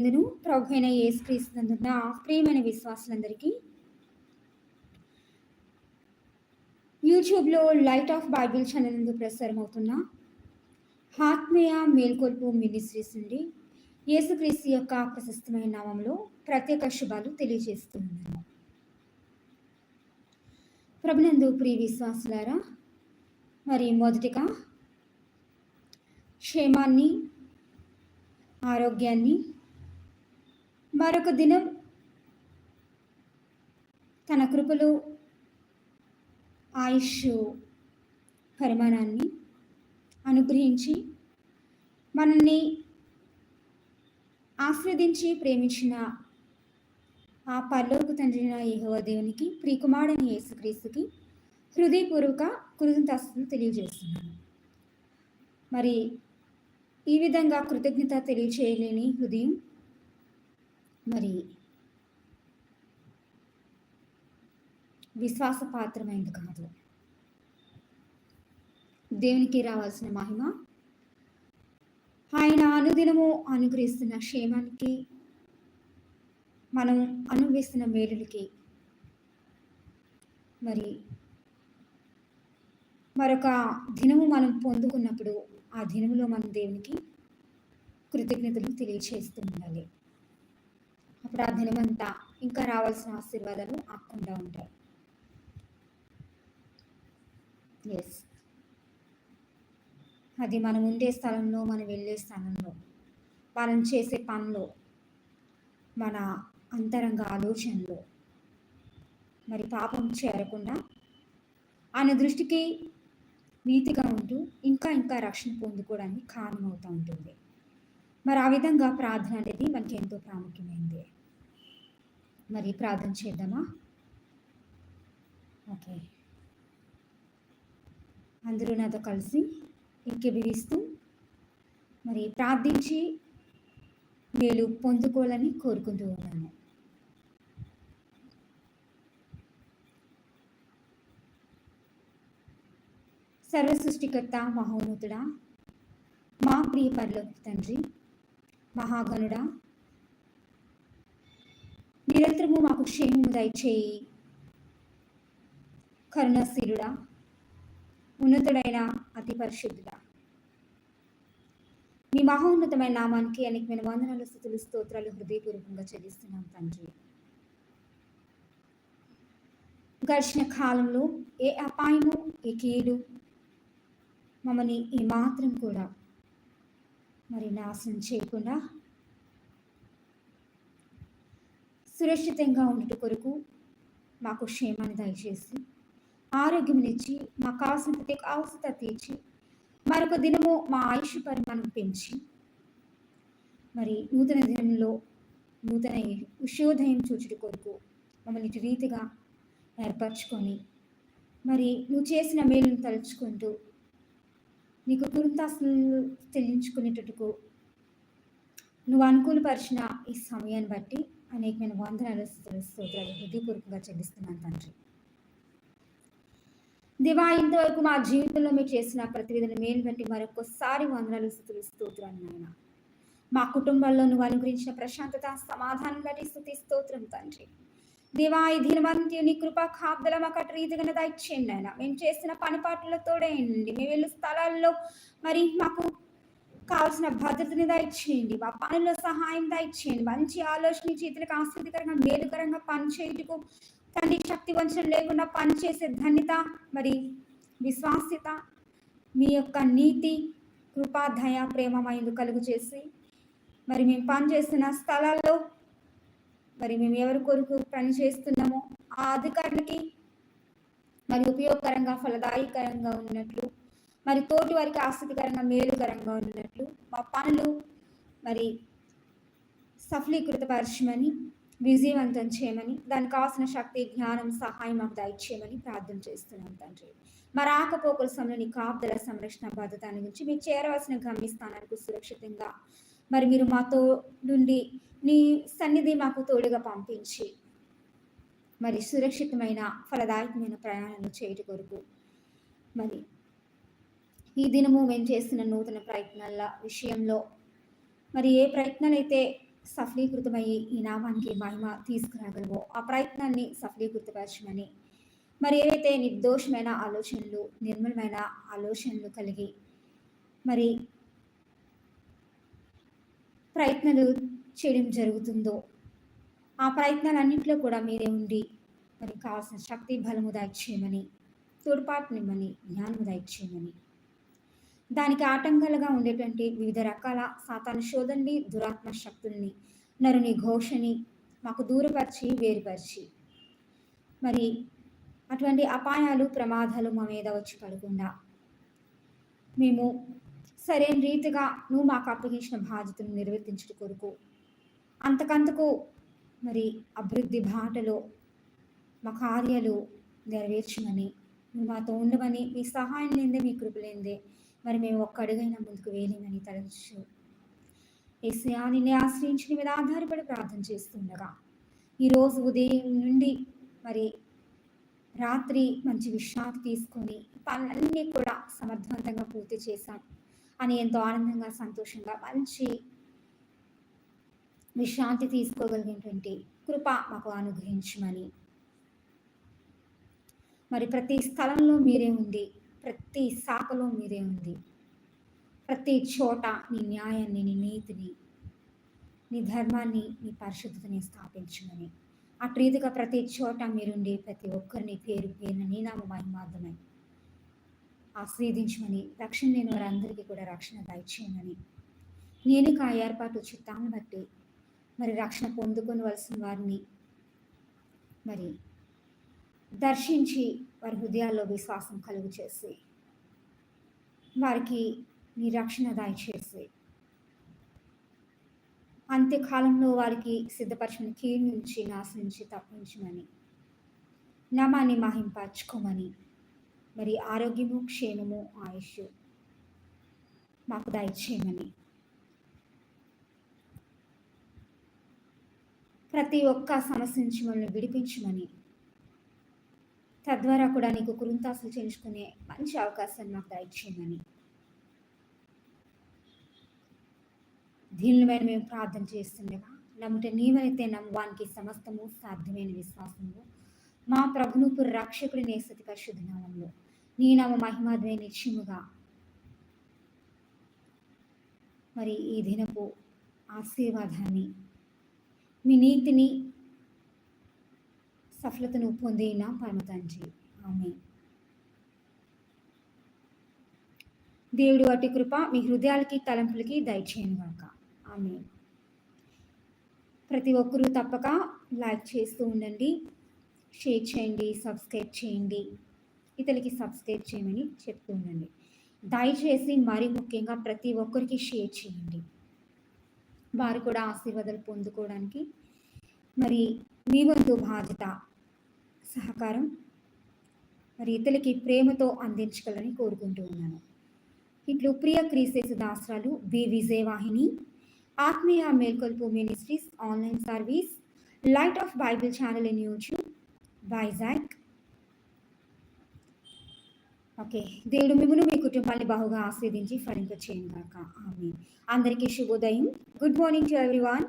ఇందును ప్రభు అయిన యేసుక్రీస్తునందున ప్రియమైన విశ్వాసులందరికీ యూట్యూబ్లో లైట్ ఆఫ్ బైబిల్ ఛానల్ నందు ప్రసారం అవుతున్న ఆత్మీయ మేల్కొల్పు మినిస్ట్రీస్ నుండి యేసుక్రీస్తు యొక్క ప్రశస్తమైన నామంలో ప్రత్యేక శుభాలు తెలియజేస్తున్నాను. ప్రభునందు ప్రియ విశ్వాసులారా మరి మొదటిగా క్షేమాన్ని ఆరోగ్యాన్ని మరొక దినం తన కృపలు ఆయుష్ పరిమాణాన్ని అనుగ్రహించి మనల్ని ఆస్వాదించి ప్రేమించిన ఆ పరలోక తండ్రిన యెహోవా దేవునికి ప్రియకుమారుని యేసుక్రీస్తుకి హృదయపూర్వక కృతజ్ఞతాస్తులు తెలియజేస్తున్నాను. మరి ఈ విధంగా కృతజ్ఞత తెలియచేయలేని హృదయం మరి విశ్వాసపాత్రమైంది కాదు. దేవునికి రావాల్సిన మహిమ ఆయన అనుదినము అనుగ్రహిస్తున్న క్షేమానికి మనం అనుభవిస్తున్న మేలులకి మరి మరొక దినము మనం పొందుకున్నప్పుడు ఆ దినములో మనం దేవునికి కృతజ్ఞతలు తెలియచేస్తూ ఉండాలి. అప్పుడు ఆ దినమంతా ఇంకా రావాల్సిన ఆశీర్వాదాలు ఆకుండా ఉంటాయి. ఎస్ అది మనం ఉండే స్థలంలో మనం వెళ్ళే స్థలంలో మనం చేసే పనిలో మన అంతరంగ ఆలోచనలో మరి పాపం చేరకుండా ఆయన దృష్టికి నీతిగా ఉంటూ ఇంకా ఇంకా రక్షణ పొందుకోవడానికి కారణమవుతూ ఉంటుంది. మరి ఆ విధంగా ప్రార్థన అనేది మనకి ఎంతో ప్రాముఖ్యమైంది. మరి ప్రార్థన చేద్దామా? ఓకే. అందరూ నాతో కలిసి ఎక్కిబిరిస్తూ మరి ప్రార్థించి మేలు పొందుకోవాలని కోరుకుంటూ ఉన్నాను సర్వ సృష్టికర్త మహోన్నతుడా మా ప్రియ పరలోకి తండ్రి మహాగణుడా నిరంతరము మాకు క్షేమము దయచేయి. కరుణశీలుడా ఉన్నతుడైన అతి పరిశుద్ధుడా. మీ మహోన్నతమైన నామానికి అనేకమైన వందనాలు స్థుతులు స్తోత్రాలు హృదయపూర్వకంగా చెల్లిస్తున్నాం తండ్రి. గడిచిన కాలంలో ఏ అపాయము ఏ కీడు మమ్మల్ని ఏమాత్రం కూడా మరి నాశనం చేయకుండా సురక్షితంగా ఉండట కొరకు మాకు క్షేమాన్ని దయచేసి ఆరోగ్యమునిచ్చి మాకు కావాల్సిన ప్రతి అవసరత తీర్చి మరొక దినము మా ఆయుష్ పరిమాణం పెంచి మరి నూతన దినంలో నూతన ఉషోదయం చూచుట కొరకు మమ్మల్ని ఇటు రీతిగా ఏర్పరచుకొని మరి నువ్వు చేసిన మేలును తలుచుకుంటూ నీకు కృతాస్తులు చెల్లించుకునేటట్టుకు నువ్వు అనుకూలపరిచిన ఈ సమయాన్ని బట్టి అనేకమైన వందనాలు స్తోత్రాలు హృదయపూర్వకంగా చెల్లిస్తున్నాను తండ్రి. దివా ఇంతవరకు మా జీవితంలో మీరు చేసిన ప్రతి విధంగా మేలు బట్టి మరొకసారి వందనాలు స్థుతులు స్తోత్రాలు నాయన. మా కుటుంబంలో నువ్వు అనుగ్రహించిన ప్రశాంతత సమాధానం బట్టి స్థుతి స్తోత్రం తండ్రి. దివా ఈ దినవంతి నీ కృపా కాపుదల మాకు అటు రీతిగా దయచేయండి ఆయన మేము చేసిన పనిపాట్లలో తోడేయండి మేము వెళ్ళే స్థలాల్లో మరి మాకు కావాల్సిన భద్రతని దయచేయండి. మా పనిలో సహాయం దయచేయండి. మంచి ఆలోచన చేతులకు ఆసక్తికరంగా మేలుకరంగా పని చేయుటకు తండ్రి శక్తి వంచన లేకుండా పనిచేసే ధన్యత మరి విశ్వాస్యత మీ యొక్క నీతి కృపాధయ ప్రేమ ప్రేమమైందు కలుగు చేసి మరి మేము పనిచేస్తున్న స్థలాల్లో మరి మేము ఎవరి కొరకు పని చేస్తున్నామో ఆ అధికారులకి మరి ఉపయోగకరంగా ఫలదాయకరంగా ఉన్నట్లు మరి తోటి వారికి ఆసక్తికరంగా మేలుకరంగా ఉన్నట్లు మా పనులు మరి సఫలీకృతపరచమని విజయవంతం చేయమని దానికి కావాల్సిన శక్తి జ్ఞానం సహాయం మాకు దయచేయమని ప్రార్థన చేస్తున్నాం తండ్రి. మరి ఆకపోకల సమయంలో నీ కాపుదల సంరక్షణ భద్రత గురించి మీరు చేరవలసిన గమ్యస్థానానికి సురక్షితంగా మరి మీరు మాతో నుండి నీ సన్నిధి మాకు తోడుగా పంపించి మరి సురక్షితమైన ఫలదాయకమైన ప్రయాణాలు చేయటం కొరకు మరి ఈ దినము మేము చేస్తున్న నూతన ప్రయత్నాల విషయంలో మరి ఏ ప్రయత్నాలు అయితే సఫలీకృతమయ్యి ఈ నామానికి మహిమ తీసుకురాగలవో ఆ ప్రయత్నాన్ని సఫలీకృతపరచమని మరి ఏవైతే నిర్దోషమైన ఆలోచనలు నిర్మలమైన ఆలోచనలు కలిగి మరి ప్రయత్నాలు చేయడం జరుగుతుందో ఆ ప్రయత్నాలన్నింటిలో కూడా మీరే ఉండి మరి కావాల్సిన శక్తి బలము దయచేయమని తోడ్పాటునిమ్మని జ్ఞానము దయచేయమని దానికి ఆటంకాలుగా ఉండేటువంటి వివిధ రకాల సాతాను శోధనని దురాత్మ శక్తుల్ని నరుని ఘోషని మాకు దూరపరిచి వేరుపరిచి. మరి అటువంటి అపాయాలు ప్రమాదాలు మా మీద వచ్చి పడకుండా మేము సరైన రీతిగా నువ్వు మాకు అప్పగించిన బాధ్యతను నిర్వర్తించడం కొరకు అంతకంతకు మరి అభివృద్ధి బాటలో మా కార్యాలు నెరవేర్చమని నువ్వు మాతో ఉండమని మీ సహాయం లేదే మీ కృపలేందే మరి మేము ఒక్క అడుగైనా ముందుకు వేయలేమని తలచు. ఏసయాని ఆశ్రయించి నీ మీద ఆధారపడి ప్రార్థన చేస్తుండగా ఈరోజు ఉదయం నుండి మరి రాత్రి మంచి విశ్రాంతి తీసుకొని పనులన్నీ కూడా సమర్థవంతంగా పూర్తి చేశాం అని ఎంతో ఆనందంగా సంతోషంగా మంచి విశ్రాంతి తీసుకోగలిగినటువంటి కృప మాకు అనుగ్రహించమని. మరి ప్రతి స్థలంలో మీరే ఉంది ప్రతి శాఖలో మీరే ఉంది. ప్రతి చోట నీ న్యాయాన్ని నీ నీతిని నీ ధర్మాన్ని నీ పరిశుద్ధతని స్థాపించమని. అటు రీతిగా ప్రతి చోట మీరుండి ప్రతి ఒక్కరిని పేరు పేరున నీ నామ మహిమార్థమై ఆస్వాదించమని రక్షణ లేని వారందరికీ కూడా రక్షణ దయచేయమని. నేను ఆ ఏర్పాటు చిత్తాన్ని బట్టి మరి రక్షణ పొందుకొనవలసిన వారిని మరి దర్శించి వారి హృదయాల్లో విశ్వాసం కలుగు చేసి వారికి నీ రక్షణ దయచేసి అంత్యకాలంలో వారికి సిద్ధపరచిన కీడు నుంచి నాశనించి తప్పించమని నామాన్ని మహింపరచుకోమని మరి ఆరోగ్యము క్షేమము ఆయుష్ మాకు దయచేయమని ప్రతి ఒక్క సమస్య నుంచి మనల్ని విడిపించమని తద్వారా కూడా నీకు కురుంతాసులు చేయించుకునే మంచి అవకాశాన్ని నాకు దయచేయమని. దీనిని మేము ప్రార్థన చేస్తుండగా నమ్ముట నీవైతే నమ్మవానికి సమస్తము సాధ్యమైన విశ్వాసము మా ప్రభును రక్షకుడి నేసతి పరిశుద్ధ నామంలో నీ నామ మహిమాద్వే నిత్యముగా. మరి ఈ దినపు ఆశీర్వాదాన్ని మీ నీతిని సఫలతను పొందిన పరమతండ్రి? ఆమె దేవుడు వాటి కృప మీ హృదయాలకి తలంపులకి దయచేయను గాక. ఆమె ప్రతి ఒక్కరూ తప్పక లైక్ చేస్తూ ఉండండి షేర్ చేయండి సబ్స్క్రైబ్ చేయండి ఇతరులకి సబ్స్క్రైబ్ చేయమని చెప్తూ ఉండండి. దయచేసి మరీ ముఖ్యంగా ప్రతి ఒక్కరికి షేర్ చేయండి. వారు కూడా ఆశీర్వాదాలు పొందుకోవడానికి. మరి మీ వంతు బాధ్యత సహకారం మరి ఇతరులకి ప్రేమతో అందించగలని కోరుకుంటూ ఉన్నాను. ఇట్లు ప్రియ క్రీసేసు దాసరాలు బి విజయవాహిని ఆత్మీయ మేల్కొల్పు ministries online service light of Bible channel in YouTube Vizag. Okay దేవుడు మిమ్మల్ని మీ కుటుంబాన్ని బాగుగా ఆస్వాదించి ఫలింప చేయను కాక ఆమె అందరికీ శుభోదయం. Good morning to everyone.